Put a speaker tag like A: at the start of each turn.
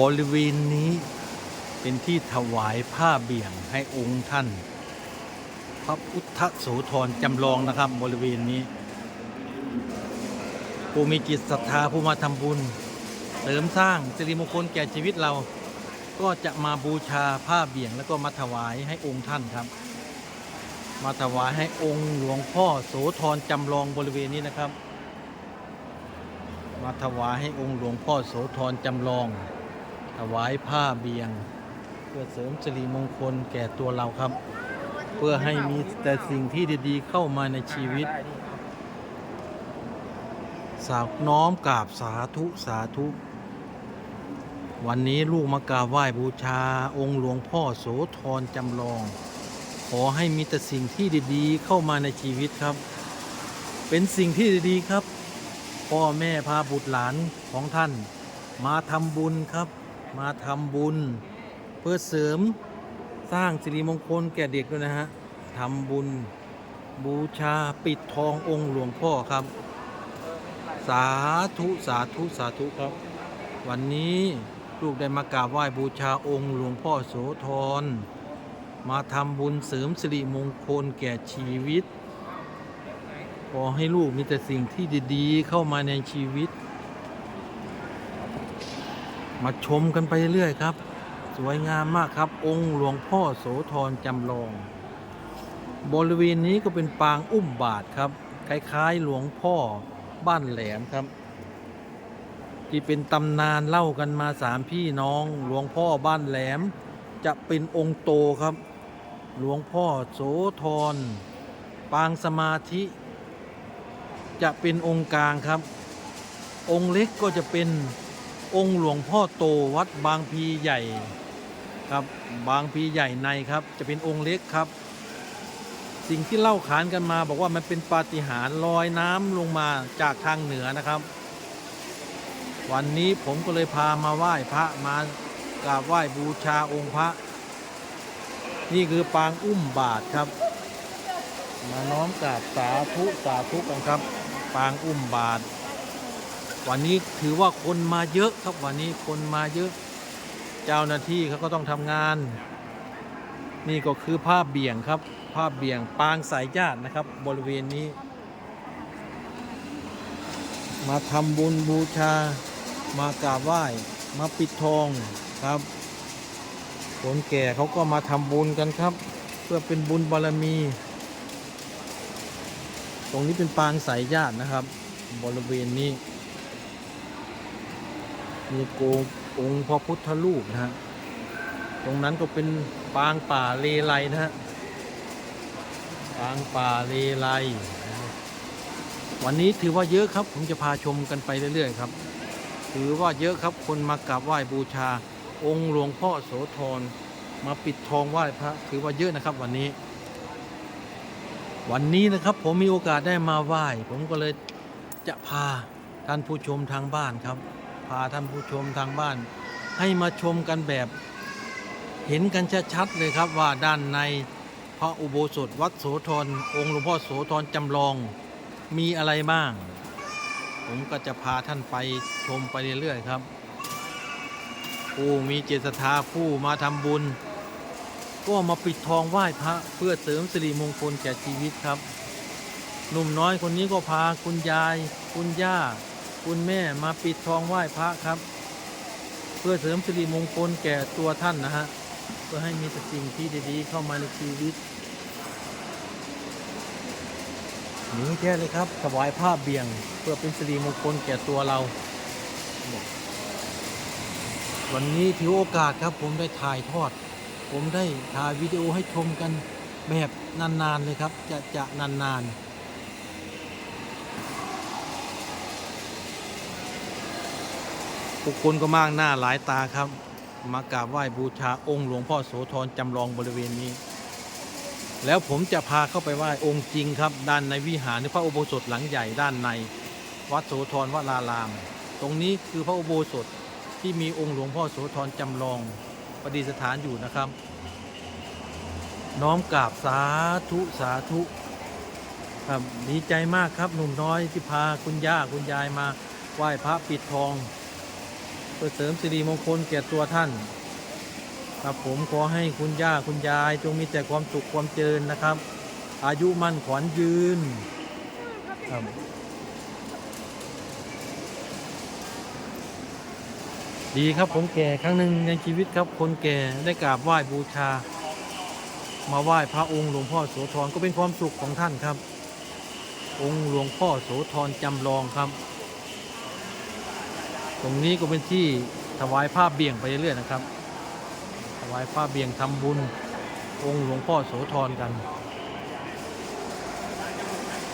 A: บริเวณนี้เป็นที่ถวายผ้าเบี่ยงให้องค์ท่าน พระพุทธโสธรจำลองนะครับบริเวณนี้ผู้มีจิตศรัทธาผู้มาทำบุญเสริมสร้างสิริมงคลแก่ชีวิตเรา ก็จะมาบูชาผ้าเบี่ยงแล้วก็มาถวายให้องค์ท่านครับ มาถวายให้องค์หลวงพ่อโสธรจำลองบริเวณนี้นะครับ มาถวายให้องค์หลวงพ่อโสธรจำลอง ถวายผ้าเบียง เพื่อเสริมสิริมงคลแก่ตัวเราครับ เพื่อให้มีแต่สิ่งที่ดีๆเข้ามาในชีวิต สาวน้อมกราบสาธุสาธุ วันนี้ลูกมากราบไหว้บูชาองค์หลวงพ่อโสธรจำลอง ขอให้มีแต่สิ่งที่ดีๆเข้ามาในชีวิตครับ เป็นสิ่งที่ดีๆครับ พ่อแม่พาบุตรหลานของท่านมาทำบุญครับ มาทำบุญ เพื่อเสริมสร้างสิริมงคลแก่เด็กด้วยนะฮะทำบุญบูชาปิดทององค์หลวงพ่อครับ สาธุสาธุสาธุครับ วันนี้ลูกได้มากราบไหว้บูชาองค์หลวงพ่อโสธรมาทำบุญเสริมสิริมงคลแก่ชีวิต ขอให้ลูกมีแต่สิ่งที่ดีๆ เข้ามาในชีวิต มาชมกันไปเรื่อยครับ สวยงามมากครับ องค์หลวงพ่อโสธรจำลอง บริเวณนี้ก็เป็นปางอุ้มบาทครับ คล้ายๆหลวงพ่อบ้านแหลมครับ ที่เป็นตำนานเล่ากันมาสามพี่น้องหลวงพ่อบ้านแหลม จะเป็นองค์โตครับ หลวงพ่อโสธรปางสมาธิ จะเป็นองค์กลางครับ องค์เล็กก็จะเป็น องค์หลวงพ่อโตวัดบางพีใหญ่ครับบางพีใหญ่ในครับ จะเป็นองค์เล็กครับ สิ่งที่เล่าขานกันมา บอกว่ามันเป็นปาฏิหาริย์ลอยน้ำลงมาจากทางเหนือนะครับ วันนี้ผมก็เลยพามาไหว้พระมากราบไหว้บูชาองค์พระ นี่คือปางอุ้มบาทครับ มาน้อมกราบสาธุสาธุกันครับ ปางอุ้มบาท วันนี้ถือว่าคนมาเยอะครับวันนี้คนมาเยอะ เจ้าหน้าที่เขาก็ต้องทำงาน นี่ก็คือภาพเบี่ยงครับ ภาพเบี่ยงปางสายญาตินะครับ บริเวณนี้ มาทำบุญบูชามากราบไหว้มาปิดทองครับคนแก่เขาก็มาทำบุญกันครับ เพื่อเป็นบุญบารมี ตรงนี้เป็นปางสายญาตินะครับ บริเวณนี้ มีโกองค์พระพุทธรูปนะฮะ ตรงนั้นก็เป็นปางป่าเลไลนะฮะ ปางป่าเลไล วันนี้ถือว่าเยอะครับ ผมจะพาชมกันไปเรื่อยๆครับ ถือว่าเยอะครับ คนมากราบไหว้บูชา องค์หลวงพ่อโสธร มาปิดทองไหว้พระ ถือว่าเยอะนะครับวันนี้ วันนี้นะครับผมมีโอกาสได้มาไหว้ ผมก็เลยจะพาท่านผู้ชมทางบ้านครับ พาท่านผู้ชมทางบ้าน ให้มาชมกันแบบ เห็นกันชัดๆเลยครับว่าด้านในพระอุโบสถวัดโสธรองค์หลวงพ่อโสธรจำลองมีอะไรบ้าง ผมก็จะพาท่านไปชมไปเรื่อยๆครับ ผู้มีเจตศรัทธาผู้มาทำบุญ ก็มาปิดทองไหว้พระเพื่อเสริมสิริมงคลแก่ชีวิตครับหนุ่มน้อยคนนี้ก็พาคุณยาย คุณย่า คุณแม่มาปิดทองไหว้พระครับ เพื่อเสริมสิริมงคลแก่ตัวท่านนะฮะเพื่อให้มีแต่สิ่งที่ดีๆเข้ามาในชีวิตนี่แค่เลยครับถวายผ้าเบี่ยง เพื่อเป็นสิริมงคลแก่ตัวเรา วันนี้ถือโอกาสครับผมได้ถ่ายทอด ผมได้ถ่ายวิดีโอให้ชมกันแบบนานๆเลยครับ จะจะนานๆ ทุกคนก็มากหน้าหลายตาครับ มากราบไหว้บูชาองค์หลวงพ่อโสธรจำลองบริเวณนี้ แล้วผมจะพาเข้าไปไหว้องค์จริงครับ ด้านในวิหารพระอุโบสถหลังใหญ่ด้านใน วัดโสธรวราราม ตรงนี้คือพระอุโบสถที่มีองค์หลวงพ่อโสธรจำลองประดิษฐานอยู่นะครับ น้อมกราบสาธุสาธุครับดีใจมากครับหนุ่มน้อยที่พาคุณย่าคุณยายมาไหว้พระปิดทอง เพื่อเสริมสิริมงคลแก่ตัวท่าน ครับผมขอให้คุณย่าคุณยายจงมีแต่ความสุขความเจริญนะครับ อายุมั่นขวัญยืนครับดีครับผมแก่ครั้งหนึ่งในชีวิตครับ คนแก่ได้กราบไหว้บูชา มาไหว้พระองค์หลวงพ่อโสธรก็เป็นความสุขของท่านครับ องค์หลวงพ่อโสธรจำลองครับ ตรงนี้ก็เป็นที่ถวายภาพเบี่ยงไปเรื่อยๆนะครับ ถวายภาพเบี่ยงทำบุญองค์หลวงพ่อโสธรกัน